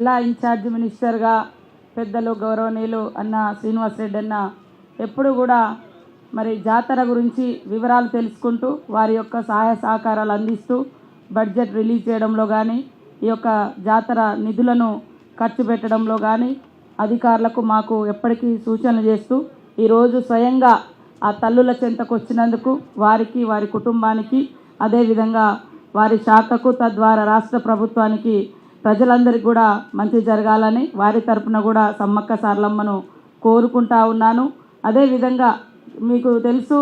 జిల్లా ఇన్ఛార్జ్ మినిస్టర్గా పెద్దలు గౌరవనీయులు అన్న శ్రీనివాసరెడ్డి అన్న ఎప్పుడు కూడా మరి జాతర గురించి వివరాలు తెలుసుకుంటూ వారి యొక్క సహాయ సహకారాలు అందిస్తూ బడ్జెట్ రిలీజ్ చేయడంలో కానీ ఈ యొక్క జాతర నిధులను ఖర్చు పెట్టడంలో కానీ అధికారులకు మాకు ఎప్పటికీ సూచనలు చేస్తూ ఈరోజు స్వయంగా ఆ తల్లుల చెంతకు వచ్చినందుకు వారికి వారి కుటుంబానికి అదేవిధంగా వారి శాఖకు తద్వారా రాష్ట్ర ప్రభుత్వానికి ప్రజలందరికీ కూడా మంచి జరగాలని వారి తరపున కూడా సమ్మక్క సార్లమ్మను కోరుకుంటా ఉన్నాను. అదేవిధంగా మీకు తెలుసు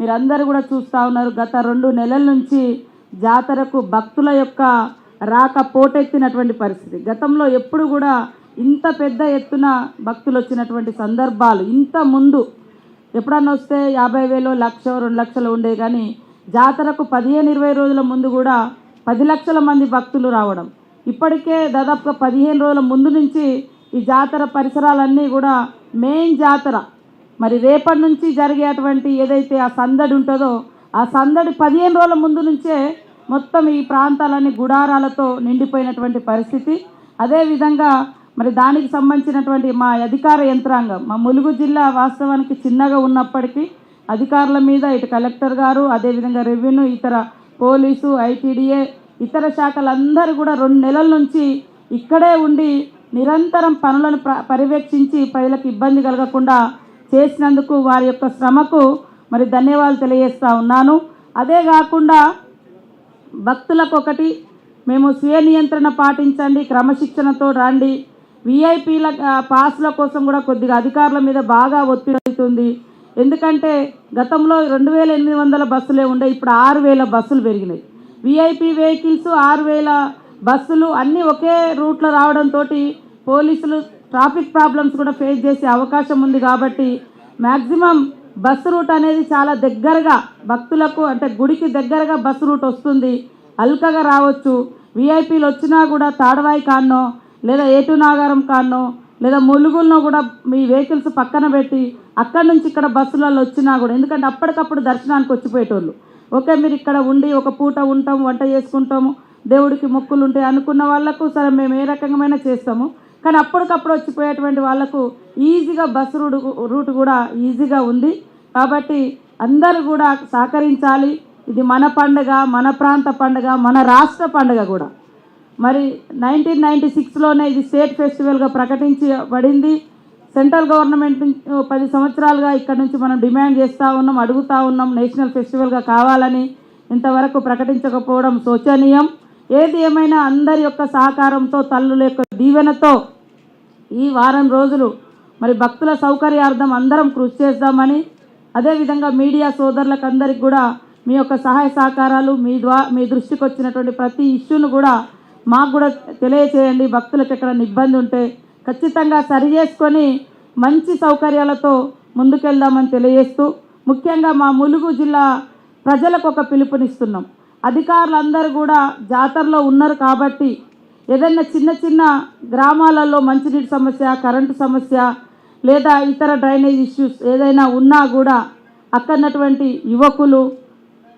మీరందరూ కూడా చూస్తూ ఉన్నారు గత రెండు నెలల నుంచి జాతరకు భక్తుల యొక్క రాక పోటెత్తినటువంటి పరిస్థితి. గతంలో ఎప్పుడు కూడా ఇంత పెద్ద ఎత్తున భక్తులు వచ్చినటువంటి సందర్భాలు ఇంత ముందు. ఎప్పుడన్నా వస్తే యాభై వేలు లక్ష రెండు లక్షలు ఉండే కానీ జాతరకు పదిహేను ఇరవై రోజుల ముందు కూడా పది లక్షల మంది భక్తులు రావడం. ఇప్పటికే దాదాపుగా పదిహేను రోజుల ముందు నుంచి ఈ జాతర పరిసరాలన్నీ కూడా మెయిన్ జాతర. మరి రేపటి నుంచి జరిగేటువంటి ఏదైతే ఆ సందడి ఉంటుందో ఆ సందడి పదిహేను రోజుల ముందు నుంచే మొత్తం ఈ ప్రాంతాలన్నీ గుడారాలతో నిండిపోయినటువంటి పరిస్థితి. అదేవిధంగా మరి దానికి సంబంధించినటువంటి మా అధికార యంత్రాంగం మా ములుగు జిల్లా వాస్తవానికి చిన్నగా ఉన్నప్పటికీ అధికారుల మీద ఇటు కలెక్టర్ గారు అదేవిధంగా రెవెన్యూ ఇతర పోలీసు ఐటీడీఏ ఇతర శాఖలందరూ కూడా రెండు నెలల నుంచి ఇక్కడే ఉండి నిరంతరం పనులను పర్యవేక్షించి ప్రజలకు ఇబ్బంది కలగకుండా చేసినందుకు వారి యొక్క శ్రమకు మరి ధన్యవాదాలు తెలియజేస్తూ ఉన్నాను. అదే కాకుండా భక్తులకు ఒకటి మేము స్వీయ నియంత్రణ పాటించండి క్రమశిక్షణతో రండి. విఐపీల పాస్ల కోసం కూడా కొద్దిగా అధికారుల మీద బాగా ఒత్తిడి అవుతుంది. ఎందుకంటే గతంలో రెండు వేల ఎనిమిది వందల బస్సులే ఉండే ఇప్పుడు ఆరు వేల బస్సులు పెరిగినాయి. విఐపి వెహికల్స్ ఆరు వేల బస్సులు అన్నీ ఒకే రూట్లో రావడంతో పోలీసులు ట్రాఫిక్ ప్రాబ్లమ్స్ కూడా ఫేస్ చేసే అవకాశం ఉంది కాబట్టి మ్యాక్సిమం బస్సు రూట్ అనేది చాలా దగ్గరగా భక్తులకు అంటే గుడికి దగ్గరగా బస్సు రూట్ వస్తుంది. అల్కగా రావచ్చు. విఐపీలు వచ్చినా కూడా తాడవాయి కాన్నో లేదా ఏటు నాగారం కాన్నో లేదా ములుగుల్లో కూడా మీ వెహికల్స్ పక్కన పెట్టి అక్కడి నుంచి ఇక్కడ బస్సులలో వచ్చినా కూడా ఎందుకంటే అప్పటికప్పుడు దర్శనానికి వచ్చిపోయేటోళ్ళు. ఓకే మీరు ఇక్కడ ఉండి ఒక పూట ఉంటాము వంట చేసుకుంటాము దేవుడికి మొక్కులు ఉంటాయి అనుకున్న వాళ్ళకు సరే మేము ఏ రకంగా చేస్తాము. కానీ అప్పటికప్పుడు వచ్చిపోయేటువంటి వాళ్ళకు ఈజీగా బస్సు రూట్ రూట్ కూడా ఈజీగా ఉంది. కాబట్టి అందరూ కూడా సహకరించాలి. ఇది మన పండుగ మన ప్రాంత పండుగ మన రాష్ట్ర పండుగ కూడా. మరి నైన్టీన్ నైంటీ సిక్స్లోనే ఇది స్టేట్ ఫెస్టివల్గా ప్రకటించబడింది. సెంట్రల్ గవర్నమెంట్ పది సంవత్సరాలుగా ఇక్కడ నుంచి మనం డిమాండ్ చేస్తూ ఉన్నాం అడుగుతూ ఉన్నాం నేషనల్ ఫెస్టివల్గా కావాలని ఇంతవరకు ప్రకటించకపోవడం శోచనీయం. ఏది ఏమైనా అందరి యొక్క సహకారంతో తల్లుల యొక్క దీవెనతో ఈ వారం రోజులు మరి భక్తుల సౌకర్యార్థం అందరం కృషి చేద్దామని అదేవిధంగా మీడియా సోదరులకు అందరికి కూడా మీ యొక్క సహాయ సహకారాలు మీ ద్వా మీ దృష్టికి వచ్చినటువంటి ప్రతి ఇష్యూను కూడా మాకు కూడా తెలియచేయండి. భక్తులకు ఎక్కడ ఇబ్బంది ఉంటే ఖచ్చితంగా సరి చేసుకొని మంచి సౌకర్యాలతో ముందుకెళ్దామని తెలియజేస్తూ ముఖ్యంగా మా ములుగు జిల్లా ప్రజలకు ఒక పిలుపునిస్తున్నాం. అధికారులందరూ కూడా జాతరలో ఉన్నారు కాబట్టి ఏదైనా చిన్న చిన్న గ్రామాలలో మంచినీటి సమస్య కరెంటు సమస్య లేదా ఇతర డ్రైనేజ్ ఇష్యూస్ ఏదైనా ఉన్నా కూడా అక్కడటువంటి యువకులు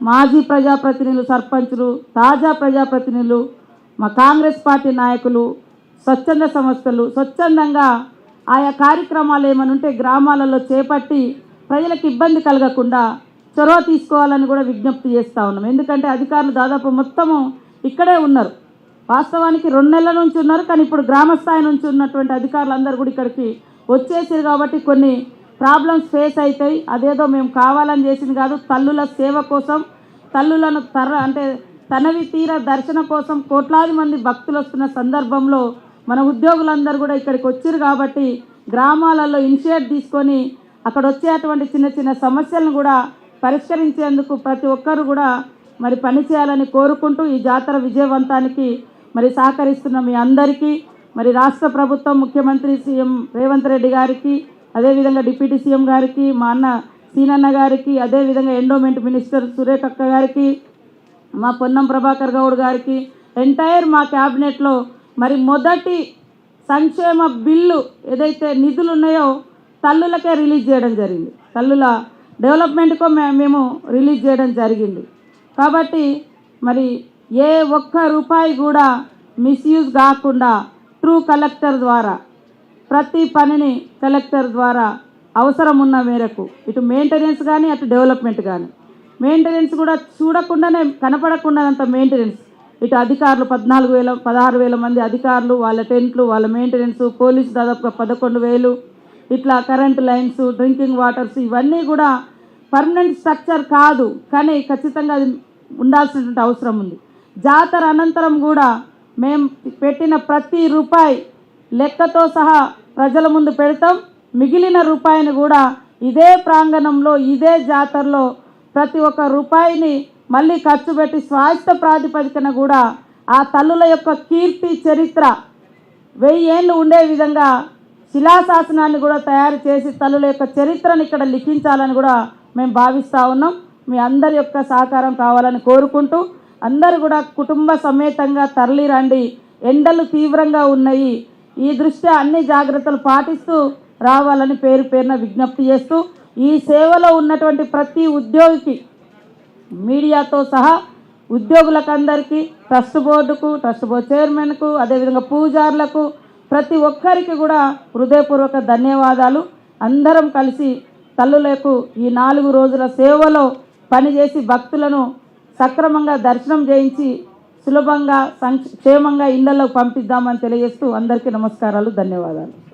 మాజీ ప్రజాప్రతినిధులు సర్పంచులు తాజా ప్రజాప్రతినిధులు మా కాంగ్రెస్ పార్టీ నాయకులు స్వచ్ఛంద సంస్థలు స్వచ్ఛందంగా ఆయా కార్యక్రమాలు ఏమైనా ఉంటే గ్రామాలలో చేపట్టి ప్రజలకు ఇబ్బంది కలగకుండా చొరవ తీసుకోవాలని కూడా విజ్ఞప్తి చేస్తూ ఉన్నాం. ఎందుకంటే అధికారులు దాదాపు మొత్తము ఇక్కడే ఉన్నారు. వాస్తవానికి రెండు నెలల నుంచి ఉన్నారు కానీ ఇప్పుడు గ్రామ స్థాయి నుంచి ఉన్నటువంటి అధికారులు అందరూ కూడా ఇక్కడికి వచ్చేసారు కాబట్టి కొన్ని ప్రాబ్లమ్స్ ఫేస్ అవుతాయి. అదేదో మేము కావాలని చేసింది కాదు. తల్లుల సేవ కోసం తల్లులను తర అంటే తనవి తీర దర్శన కోసం కోట్లాది మంది భక్తులు వస్తున్న సందర్భంలో మన ఉద్యోగులందరూ కూడా ఇక్కడికి వచ్చారు కాబట్టి గ్రామాలలో ఇనిషియేట్ తీసుకొని అక్కడ వచ్చేటువంటి చిన్న చిన్న సమస్యలను కూడా పరిష్కరించేందుకు ప్రతి ఒక్కరు కూడా మరి పనిచేయాలని కోరుకుంటూ ఈ జాతర విజయవంతానికి మరి సహకరిస్తున్న మీ అందరికీ మరి రాష్ట్ర ప్రభుత్వం ముఖ్యమంత్రి సీఎం రేవంత్ రెడ్డి గారికి అదేవిధంగా డిప్యూటీ సీఎం గారికి మా అన్న సీనన్న గారికి అదేవిధంగా ఎండోమెంట్ మినిస్టర్ సురేఖ అక్క గారికి మా పొన్నం ప్రభాకర్ గౌడ్ గారికి ఎంటైర్ మా క్యాబినెట్లో మరి మొదటి సంక్షేమ బిల్లు ఏదైతే నిధులు ఉన్నాయో తల్లులకే రిలీజ్ చేయడం జరిగింది. తల్లుల డెవలప్మెంట్కో మేము రిలీజ్ చేయడం జరిగింది. కాబట్టి మరి ఏ ఒక్క రూపాయి కూడా మిస్యూజ్ కాకుండా ట్రూ కలెక్టర్ ద్వారా ప్రతి పనిని కలెక్టర్ ద్వారా అవసరం ఉన్న మేరకు ఇటు మెయింటెనెన్స్ కానీ అటు డెవలప్మెంట్ కానీ మెయింటెనెన్స్ కూడా చూడకుండానే కనపడకుండానంత మెయింటెనెన్స్ ఇటు అధికారులు పద్నాలుగు వేల పదహారు వేల మంది అధికారులు వాళ్ళ టెంట్లు వాళ్ళ మెయింటెనెన్స్ పోలీసు దాదాపుగా పదకొండు వేలు. ఇట్లా కరెంటు లైన్స్ డ్రింకింగ్ వాటర్స్ ఇవన్నీ కూడా పర్మనెంట్ స్ట్రక్చర్ కాదు. కానీ ఖచ్చితంగా అది ఉండాల్సినటువంటి అవసరం ఉంది. జాతర అనంతరం కూడా మేము పెట్టిన ప్రతి రూపాయి లెక్కతో సహా ప్రజల ముందు పెడతాం. మిగిలిన రూపాయిని కూడా ఇదే ప్రాంగణంలో ఇదే జాతరలో ప్రతి ఒక్క రూపాయిని మళ్ళీ ఖర్చు పెట్టి స్వాస్థ ప్రాతిపదికన కూడా ఆ తల్లుల యొక్క కీర్తి చరిత్ర వెయ్యి ఏళ్ళు ఉండే విధంగా శిలాశాసనాన్ని కూడా తయారు చేసి తల్లుల యొక్క చరిత్రను ఇక్కడ లిఖించాలని కూడా మేము భావిస్తూ ఉన్నాం. మీ అందరి యొక్క సహకారం కావాలని కోరుకుంటూ అందరూ కూడా కుటుంబ సమేతంగా తరలి రండి ఎండలు తీవ్రంగా ఉన్నాయి. ఈ దృష్ట్యా అన్ని జాగ్రత్తలు పాటిస్తూ రావాలని పేరు పేరున విజ్ఞప్తి చేస్తూ ఈ సేవలో ఉన్నటువంటి ప్రతి ఉద్యోగికి మీడియాతో సహా ఉద్యోగులకందరికీ ట్రస్ట్ బోర్డుకు ట్రస్ట్ బోర్డు చైర్మన్కు అదేవిధంగా పూజారులకు ప్రతి ఒక్కరికి కూడా హృదయపూర్వక ధన్యవాదాలు. అందరం కలిసి తల్లులకు ఈ నాలుగు రోజుల సేవలో పనిచేసి భక్తులను సక్రమంగా దర్శనం చేయించి సులభంగా సంక్షేమంగా ఇళ్ళలో పంపిద్దామని తెలియజేస్తూ అందరికీ నమస్కారాలు ధన్యవాదాలు.